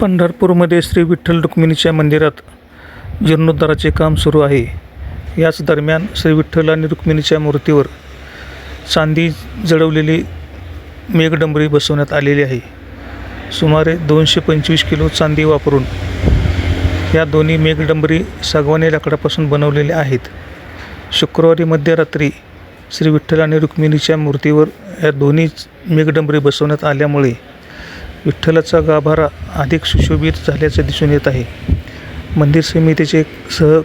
पंढरपूरमध्ये श्री विठ्ठल रुक्मिणीच्या मंदिरात जीर्णोद्धाराचे काम सुरू आहे. याच दरम्यान श्री विठ्ठल आणि रुक्मिणीच्या मूर्तीवर चांदी जडवलेली मेघडंबरी बसवण्यात आलेली आहे. सुमारे दोनशे पंचवीस किलो चांदी वापरून या दोन्ही मेघडंबरी सागवानी लाकडापासून बनवलेल्या आहेत. शुक्रवारी मध्यरात्री श्री विठ्ठल आणि रुक्मिणीच्या मूर्तीवर या दोन्ही मेघडंबरी बसवण्यात आल्यामुळे विठ्ठलाचा गाभारा अधिक सुशोभित झाल्याचं दिसून येत आहे. मंदिर समितीचे सह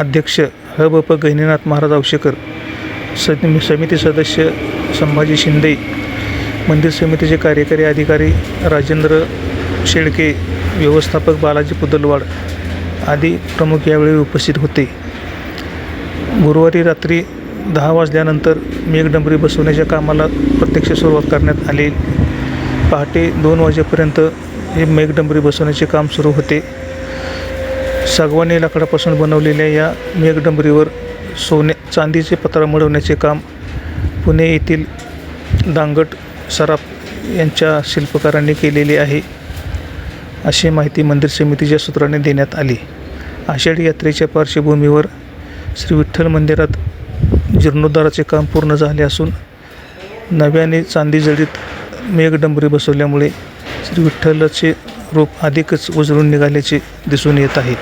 अध्यक्ष ह ब प गहिनीनाथ महाराज आवशेकर सद समिती सदस्य संभाजी शिंदे मंदिर समितीचे कार्यकारी अधिकारी राजेंद्र शेळके व्यवस्थापक बालाजी पुदलवाड आदी प्रमुख यावेळी उपस्थित होते. गुरुवारी रात्री दहा वाजल्यानंतर मेघडंबरी बसवण्याच्या कामाला प्रत्यक्ष सुरुवात करण्यात आली. पहाटे दोन वाजेपर्यंत हे मेघडंबरी बसवण्याचे काम सुरू होते. सागवानी लाकडापासून बनवलेल्या या मेघडंबरीवर सोने चांदीचे पत्रा मळवण्याचे काम पुणे येथील दांगट सराफ यांच्या शिल्पकारांनी केलेले आहे. अशी माहिती मंदिर समितीच्या सूत्राने देण्यात आली. आषाढी यात्रेच्या पार्श्वभूमीवर श्री विठ्ठल मंदिरात जीर्णोद्धाराचे काम पूर्ण झाले असून नव्याने चांदी जडीत मेघडंबरी बसवल्यामुळे श्री विठ्ठलाचे रूप अधिकच उजळून निघाल्याचे दिसून येत आहे.